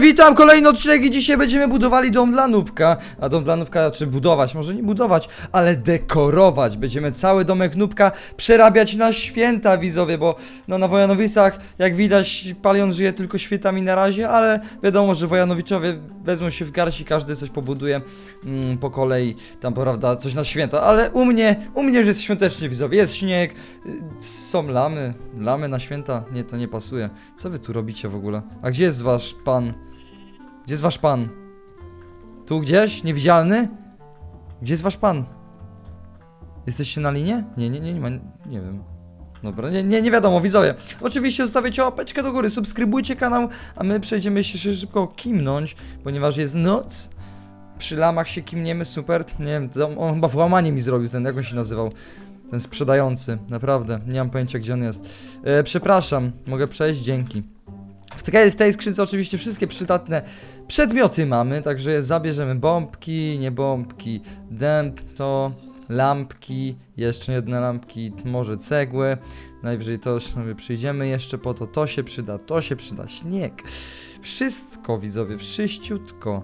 Witam kolejny odcinek i dzisiaj będziemy budowali dom dla Nubka. A dom dla Nubka, znaczy budować, może nie budować, ale dekorować. Będziemy cały domek Nubka przerabiać na święta, widzowie, bo no na Wojanowicach, jak widać, Palion żyje tylko świętami na razie, ale wiadomo, że Wojanowiczowie wezmą się w garść i każdy coś pobuduje mm, po kolei, tam prawda, coś na święta, ale u mnie, u mnie już jest świątecznie, widzowie, jest śnieg, y, są lamy, lamy na święta, nie, to nie pasuje. Co wy tu robicie w ogóle? A gdzie jest wasz pan? Gdzie jest wasz pan? Tu gdzieś? Niewidzialny? Gdzie jest wasz pan? Jesteście na linie? Nie, nie, nie, nie ma, nie wiem. Dobra, nie, nie, nie wiadomo, widzowie. Oczywiście zostawiacie łapeczkę do góry, subskrybujcie kanał, a my przejdziemy się szybko kimnąć, ponieważ jest noc. Przy lamach się kimniemy, super. Nie wiem, on chyba włamanie mi zrobił ten, jak on się nazywał? Ten sprzedający, naprawdę, nie mam pojęcia gdzie on jest. E, przepraszam, mogę przejść? Dzięki. W tej, w tej skrzynce oczywiście wszystkie przydatne przedmioty mamy, także zabierzemy bombki, nie bombki, dęb to, lampki, jeszcze jedne lampki, może cegły, najwyżej to sobie przyjdziemy jeszcze po to, to się przyda, to się przyda, śnieg, wszystko widzowie, wszyściutko.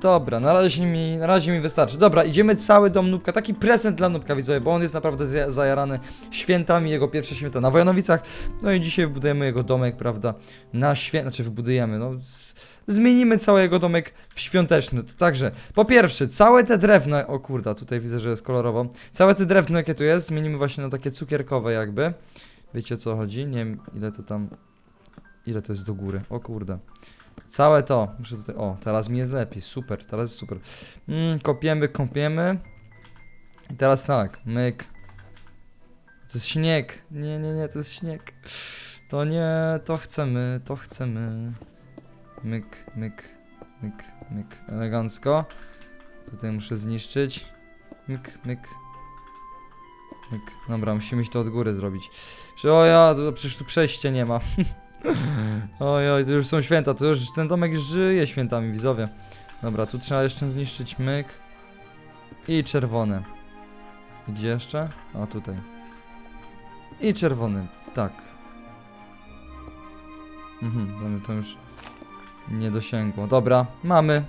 Dobra, na razie, mi, na razie mi wystarczy. Dobra, idziemy cały dom Nubka. Taki prezent dla Nubka, widzowie, bo on jest naprawdę zajarany świętami, jego pierwsze święta na Wojanowicach. No i dzisiaj wybudujemy jego domek, prawda, na święta, znaczy wybudujemy, no... Zmienimy cały jego domek w świąteczny. Także, po pierwsze, całe te drewno... O kurda, tutaj widzę, że jest kolorowo. Całe te drewno, jakie tu jest, zmienimy właśnie na takie cukierkowe jakby. Wiecie o co chodzi? Nie wiem, ile to tam... Ile to jest do góry. O kurde. Całe to. Muszę tutaj. O, teraz mi jest lepiej. Super, teraz jest super. Mm, kopiemy, kopiemy. I teraz tak, myk. To jest śnieg. Nie, nie, nie, to jest śnieg. To nie, to chcemy, to chcemy. Myk, myk, myk, myk. Elegancko. Tutaj muszę zniszczyć. Myk, myk. Myk. Dobra, musimy to od góry zrobić. O ja, to przecież tu przejścia nie ma. Oj, oj, to już są święta, to już ten domek żyje świętami, widzowie. Dobra, tu trzeba jeszcze zniszczyć myk. I czerwone. I Gdzie jeszcze? O, tutaj. I czerwony, tak. Mhm, to już nie dosięgło. Dobra, mamy.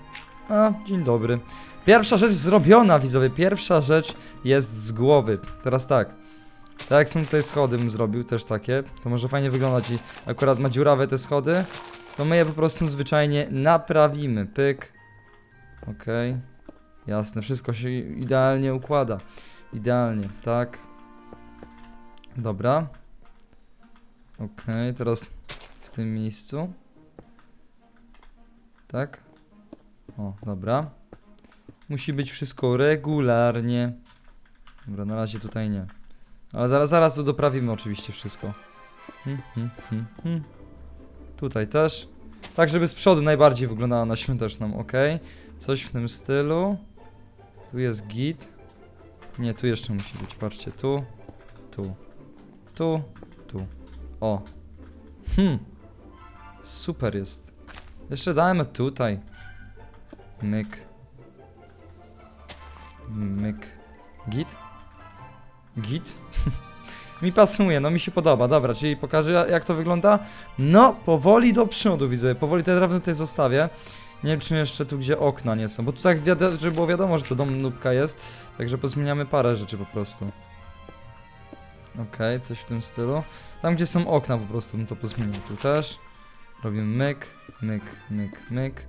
A, dzień dobry. Pierwsza rzecz zrobiona, widzowie. Pierwsza rzecz jest z głowy. Teraz tak. Tak jak są tutaj schody, bym zrobił też takie. To może fajnie wyglądać i akurat ma dziurawe te schody. To my je po prostu zwyczajnie naprawimy. Pyk. Okej. Jasne, wszystko się idealnie układa. Idealnie, tak. Dobra. Okej, teraz w tym miejscu. Tak. O, dobra. Musi być wszystko regularnie. Dobra, na razie tutaj nie. Ale zaraz, zaraz to doprawimy oczywiście wszystko. Hmm, hmm, hmm, hmm. Tutaj też. Tak, żeby z przodu najbardziej wyglądała na świąteczną, ok. Coś w tym stylu. Tu jest git. Nie, tu jeszcze musi być, patrzcie, tu, tu, tu, tu. O. Hmm. Super jest. Jeszcze dajmy tutaj. Myk. Myk. Git? Git? mi pasuje, no mi się podoba, dobra, czyli pokażę jak to wygląda. No, powoli do przodu widzę, powoli te drewno tutaj zostawię. Nie wiem, czy jeszcze tu gdzie okna nie są, bo tu tak, żeby było wiadomo, że to dom nubka jest, także pozmieniamy parę rzeczy po prostu. Okej, coś w tym stylu. Tam, gdzie są okna po prostu bym to pozmienił, tu też. Robimy myk, myk, myk, myk.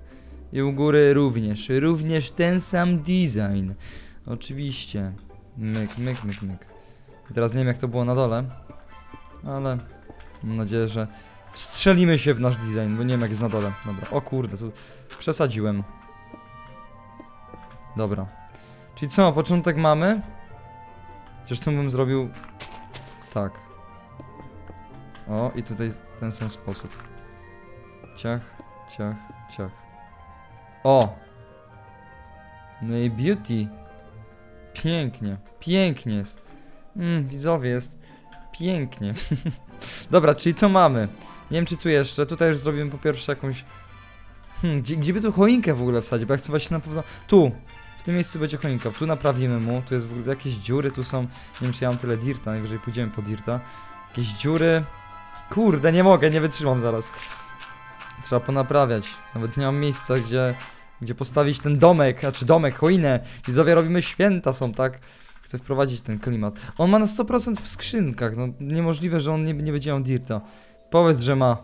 I u góry również, również ten sam design. Oczywiście. Myk, myk, myk, myk. I teraz nie wiem jak to było na dole, ale mam nadzieję, że wstrzelimy się w nasz design, bo nie wiem jak jest na dole. Dobra, o kurde, tu przesadziłem. Dobra. Czyli co, początek mamy? Zresztą bym zrobił tak. O, i tutaj ten sam sposób. Ciach, ciach, ciach. O! No i beauty. Pięknie, pięknie jest. Mm, widzowie, jest pięknie. Dobra, czyli to mamy. Nie wiem, czy tu jeszcze. Tutaj już zrobimy po pierwsze jakąś. Hmm, gdzie, gdzie by tu choinkę w ogóle wsadzić? Bo ja chcę właśnie na pewno. Tu! W tym miejscu będzie choinka. Tu naprawimy mu. Tu jest w ogóle jakieś dziury. Tu są. Nie wiem, czy ja mam tyle dirta. Najwyżej pójdziemy po dirta. Jakieś dziury. Kurde, nie mogę, nie wytrzymam zaraz. Trzeba ponaprawiać. Nawet nie mam miejsca, gdzie, gdzie postawić ten domek, a czy domek, choinę. Widzowie, robimy święta są, tak? Chcę wprowadzić ten klimat. On ma na 100% w skrzynkach, no niemożliwe, że on nie, nie będzie miał dirta. Powiedz, że ma.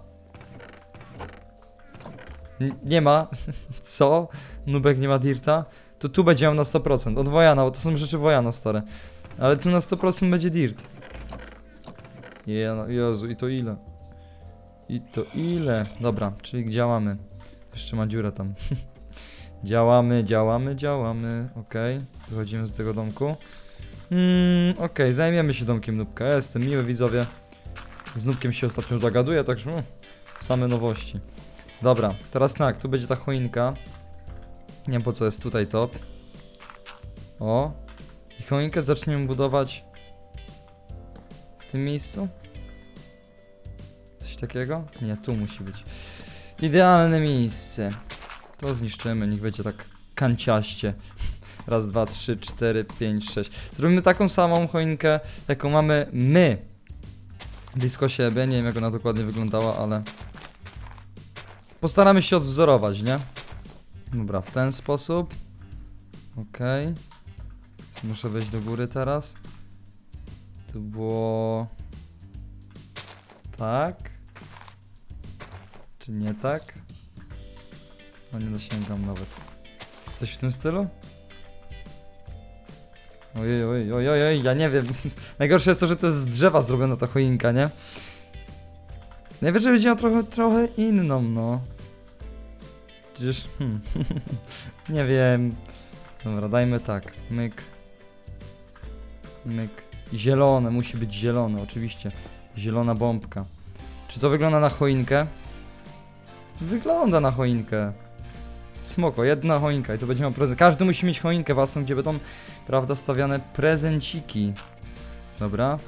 N nie ma. Co? Nubek nie ma dirta? To tu będzie miał na 100%. Od Wojana, bo to są rzeczy Wojana stare. Ale tu na 100% będzie dirt. Je, no, Jezu, i to ile? I to ile? Dobra, czyli działamy. Jeszcze ma dziurę tam. działamy, działamy, działamy. Okej, wychodzimy z tego domku. Mm, Okej, zajmiemy się domkiem Nubka. Ja jestem miły, widzowie. Z Nubkiem się ostatnio dogaduję, także mm, same nowości. Dobra, teraz tak, tu będzie ta choinka. Nie wiem po co jest tutaj top. O. I choinkę zaczniemy budować w tym miejscu. Coś takiego? Nie, tu musi być. Idealne miejsce. To zniszczymy, niech będzie tak kanciaście. Raz, dwa, trzy, cztery, pięć, sześć. Zrobimy taką samą choinkę, jaką mamy my. Blisko siebie. Nie wiem, jak ona dokładnie wyglądała, ale... Postaramy się odwzorować, nie? Dobra, w ten sposób. Okej. Muszę wejść do góry teraz. Tu było... Tak? Czy nie tak? No nie dosięgam nawet. Coś w tym stylu? Ojej, ojej, ojej, ojej, ja nie wiem. Najgorsze jest to, że to jest z drzewa zrobiona ta choinka, nie? Najwyżej będzie miał trochę, trochę inną, no. Przecież, hmm, nie wiem. Dobra, dajmy tak. Myk. Myk. Zielone, musi być zielone, oczywiście. Zielona bombka. Czy to wygląda na choinkę? Wygląda na choinkę. Smoko, jedna choinka i to będzie miał prezent. Każdy musi mieć choinkę własną, gdzie będą, prawda, stawiane prezenciki. Dobra.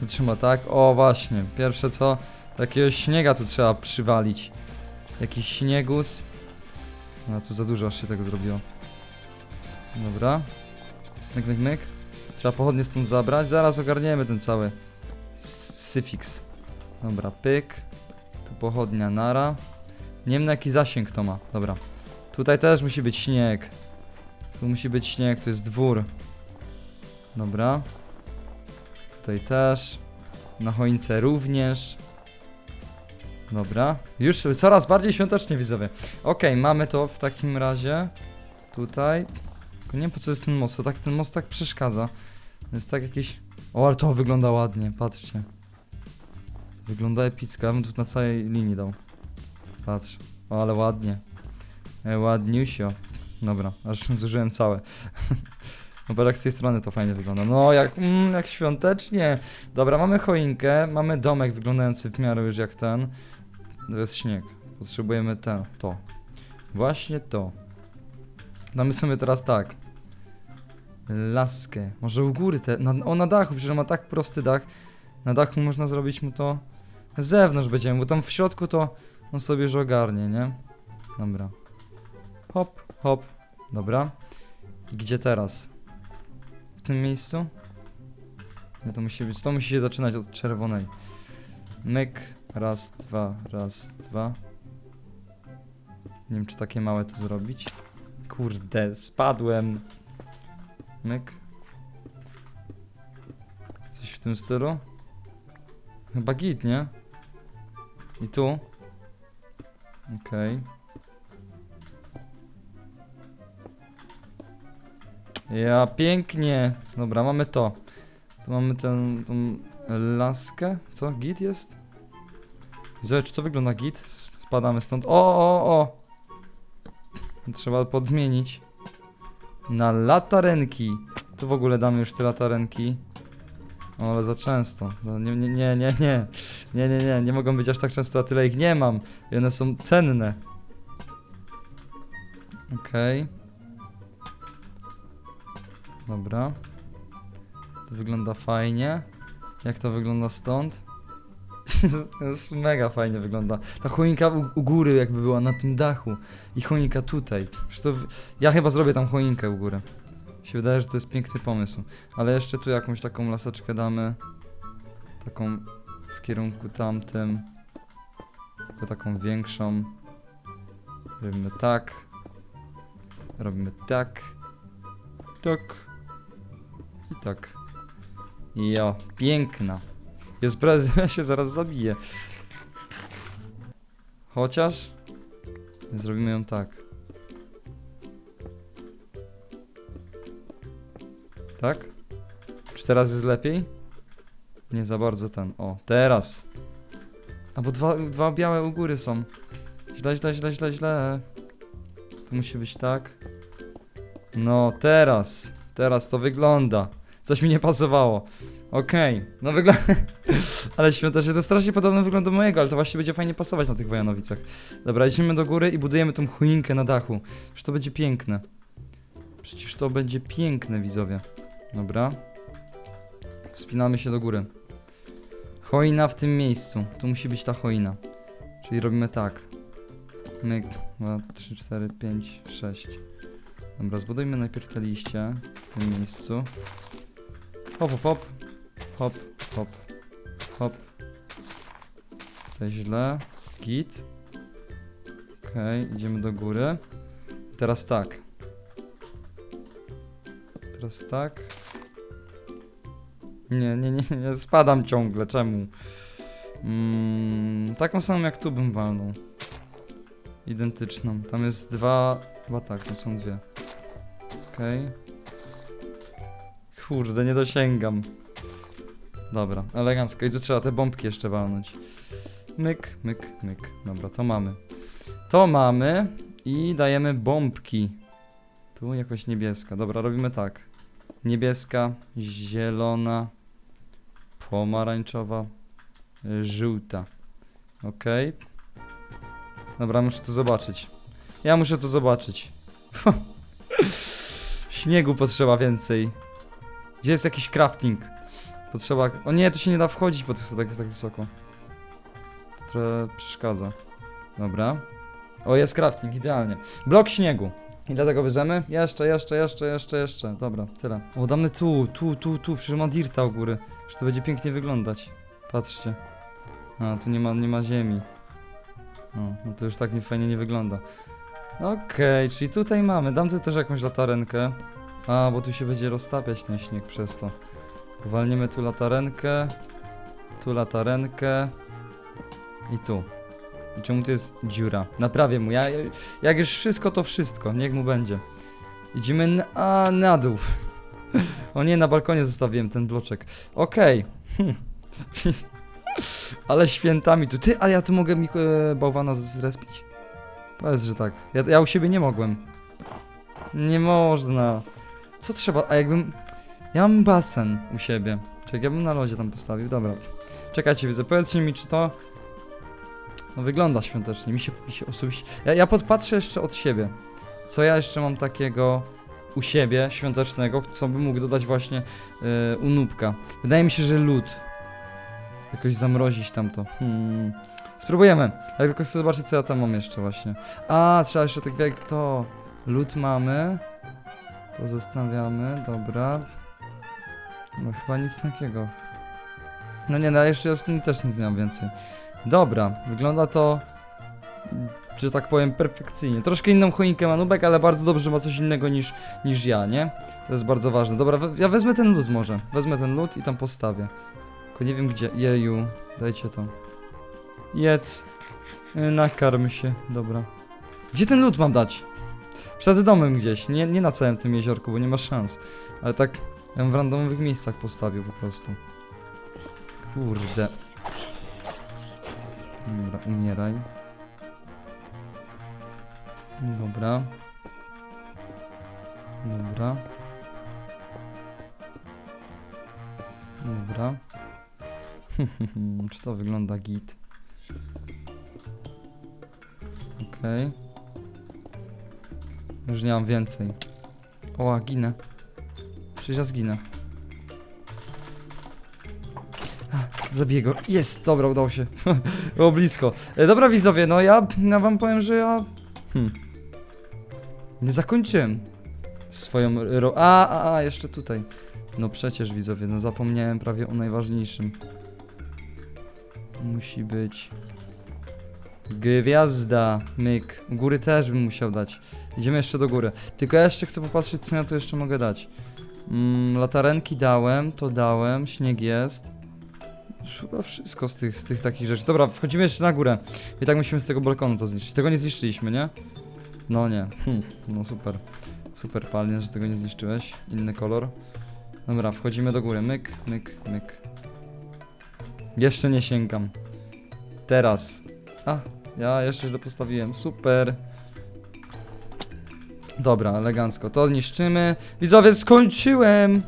Tu Trzeba tak. O, właśnie. Pierwsze co? Takiego śniega tu trzeba przywalić. Jakiś śniegus. No tu za dużo aż się tego zrobiło. Dobra. Myk, myk, myk. Trzeba pochodnie stąd zabrać. Zaraz ogarniemy ten cały syfiks. Dobra, pyk. Tu pochodnia nara. Nie wiem na jaki zasięg to ma. Dobra. Tutaj też musi być śnieg. Tu musi być śnieg, to jest dwór. Dobra. Tutaj też. Na choince również. Dobra. Już coraz bardziej świątecznie widzowie. Okej, mamy to w takim razie. Tutaj. Tylko nie wiem po co jest ten most. To tak, ten most tak przeszkadza. Jest tak jakiś... O, ale to wygląda ładnie, patrzcie. Wygląda epicko, ja bym tu na całej linii dał. Patrz. O, ale ładnie. E, ładniusio. Dobra, aż zużyłem całe. No bo jak z tej strony to fajnie wygląda. No, jak, mm, jak świątecznie. Dobra, mamy choinkę, mamy domek wyglądający w miarę już jak ten. To jest śnieg. Potrzebujemy ten, to. Właśnie to. Damy sobie teraz tak. Laskę. Może u góry te. Na, o, na dachu, przecież ma tak prosty dach. Na dachu można zrobić mu to. Z zewnątrz będziemy, bo tam w środku to on sobie już ogarnie, nie? Dobra. Hop, hop. Dobra. I gdzie teraz? W tym miejscu? Nie, to musi być. To musi się zaczynać od czerwonej. Myk. Raz, dwa, raz, dwa. Nie wiem, czy takie małe to zrobić. Kurde, spadłem. Myk. Coś w tym stylu? Chyba git, nie? I tu? Okej. Ja, pięknie. Dobra, mamy to. Tu mamy ten, laskę. Co? Git jest? Zobacz, czy to wygląda git? Spadamy stąd. O, o, o! Trzeba podmienić. Na latarenki. Tu w ogóle damy już te latarenki. O, ale za często. Nie, nie, nie, nie, nie. Nie, nie, nie. Nie mogą być aż tak często, a tyle ich nie mam. I one są cenne. Okej. Dobra. To wygląda fajnie. Jak to wygląda stąd? Jest mega fajnie wygląda. Ta choinka u, u góry jakby była na tym dachu. I choinka tutaj. To w... Ja chyba zrobię tam choinkę u góry. Się wydaje, że to jest piękny pomysł. Ale jeszcze tu jakąś taką laseczkę damy. Taką w kierunku tamtym. tylko taką większą. Robimy tak. Robimy tak. Tak. I tak. Jo, piękna. Jest prez, ja się zaraz zabiję. Chociaż zrobimy ją tak. Tak? Czy teraz jest lepiej? Nie za bardzo ten. O, teraz. A bo dwa, dwa białe u góry są. Źle, źle, źle, źle, źle. To musi być tak. No, teraz. Teraz to wygląda. Coś mi nie pasowało. Okej, no wygląda. ale świątecznie to strasznie podobne wygląda do mojego, ale to właśnie będzie fajnie pasować na tych Wojanowicach. Dobra, idziemy do góry i budujemy tą choinkę na dachu. Przecież to będzie piękne. Przecież to będzie piękne, widzowie. Dobra. Wspinamy się do góry. Choina w tym miejscu. Tu musi być ta choina. Czyli robimy tak. Myk, 2, 3, 4, 5, 6. Dobra, zbudujmy najpierw te liście w tym miejscu. Hop, hop, hop. Hop, hop, hop. To źle. Git. Okej, idziemy do góry. Teraz tak. Teraz tak. Nie, nie, nie, nie, spadam ciągle, czemu? Mm, taką samą jak tu bym walnął. Identyczną. Tam jest dwa. Chyba tak, tam są dwie. Okej. Kurde, nie dosięgam. Dobra, elegancko. I tu trzeba te bombki jeszcze walnąć. Myk, myk, myk. Dobra, to mamy. To mamy i dajemy bombki. Tu jakoś niebieska. Dobra, robimy tak. Niebieska, zielona, pomarańczowa, y, żółta. Ok. Dobra, muszę to zobaczyć. Ja muszę to zobaczyć. Śniegu potrzeba więcej. Gdzie jest jakiś crafting? Potrzeba. O nie, tu się nie da wchodzić, bo to tak, jest tak wysoko. To trochę przeszkadza. Dobra. O, jest crafting, idealnie. Blok śniegu. I dlatego bierzemy? Jeszcze, jeszcze, jeszcze, jeszcze, jeszcze. Dobra, tyle. O, damy tu, tu, tu, tu. Przecież ma dirta u góry. Że to będzie pięknie wyglądać. Patrzcie. A, tu nie ma, nie ma ziemi. O, no to już tak nie fajnie nie wygląda. Okej, czyli tutaj mamy. Dam tu też jakąś latarenkę. A, bo tu się będzie roztapiać ten śnieg przez to. Powalniemy tu latarenkę. Tu latarenkę. I tu. I czemu tu jest dziura? Naprawię mu. Ja, jak już wszystko, to wszystko. Niech mu będzie. Idziemy na, a, na dół. o nie, na balkonie zostawiłem ten bloczek. Okej. Hmm. Ale świętami tu. Ty, a ja tu mogę mi e, bałwana z- zrespić? Powiedz, że tak. Ja, ja u siebie nie mogłem. Nie można. Co trzeba? A jakbym... Ja mam basen u siebie. Czekaj, ja bym na lodzie tam postawił. Dobra. Czekajcie, widzę. Powiedzcie mi, czy to... No wygląda świątecznie. Mi się, mi się osobiście... Ja, ja podpatrzę jeszcze od siebie. Co ja jeszcze mam takiego u siebie świątecznego, co bym mógł dodać właśnie yy, u Nubka. Wydaje mi się, że lód. Jakoś zamrozić tamto. Hmm. Spróbujemy. Ja tylko chcę zobaczyć, co ja tam mam jeszcze właśnie. A, trzeba jeszcze tak jak to. Lód mamy. To zostawiamy, dobra. No chyba nic takiego. No nie, no jeszcze już też nic nie mam więcej. Dobra, wygląda to, że tak powiem, perfekcyjnie. Troszkę inną choinkę ma Nubek, ale bardzo dobrze, że ma coś innego niż, niż ja, nie? To jest bardzo ważne. Dobra, we- ja wezmę ten lód może. Wezmę ten lód i tam postawię. Tylko nie wiem gdzie. Jeju, dajcie to. Jedz. Y, Nakarm się, dobra. Gdzie ten lód mam dać? Przed domem gdzieś, nie, nie na całym tym jeziorku, bo nie ma szans. Ale tak, ja w randomowych miejscach postawił po prostu. Kurde. Dobra, umieraj. Dobra. Dobra. Dobra. Czy to wygląda git? Okej. Już nie mam więcej. O, ginę. Przecież ja zginę. Zabiję go. Jest, dobra, udało się. Było blisko. E, dobra, widzowie, no ja, ja wam powiem, że ja... Hmm. Nie zakończyłem swoją ro... A, a, a, jeszcze tutaj. No przecież, widzowie, no zapomniałem prawie o najważniejszym. Musi być... Gwiazda, myk. Góry też bym musiał dać. Idziemy jeszcze do góry. Tylko ja jeszcze chcę popatrzeć, co ja tu jeszcze mogę dać. Mm, latarenki dałem, to dałem, śnieg jest. Chyba wszystko z tych, z tych takich rzeczy. Dobra, wchodzimy jeszcze na górę. I tak musimy z tego balkonu to zniszczyć. Tego nie zniszczyliśmy, nie? No nie. Hm, no super. Super palnie, że tego nie zniszczyłeś. Inny kolor. Dobra, wchodzimy do góry. Myk, myk, myk. Jeszcze nie sięgam. Teraz. A, ja jeszcze źle postawiłem. Super. Dobra, elegancko. To niszczymy. Widzowie, skończyłem!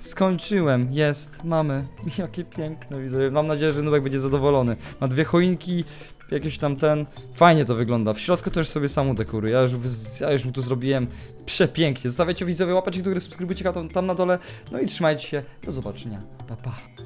Skończyłem. Jest, mamy. Jakie piękne, widzowie. Mam nadzieję, że Nubek będzie zadowolony. Ma dwie choinki, jakiś tam ten. Fajnie to wygląda. W środku też sobie sam udekoruję. Ja już, ja już mu tu zrobiłem przepięknie. Zostawiajcie widzowie łapeczki do góry, subskrybujcie kanał tam na dole. No i trzymajcie się. Do zobaczenia. Pa, pa.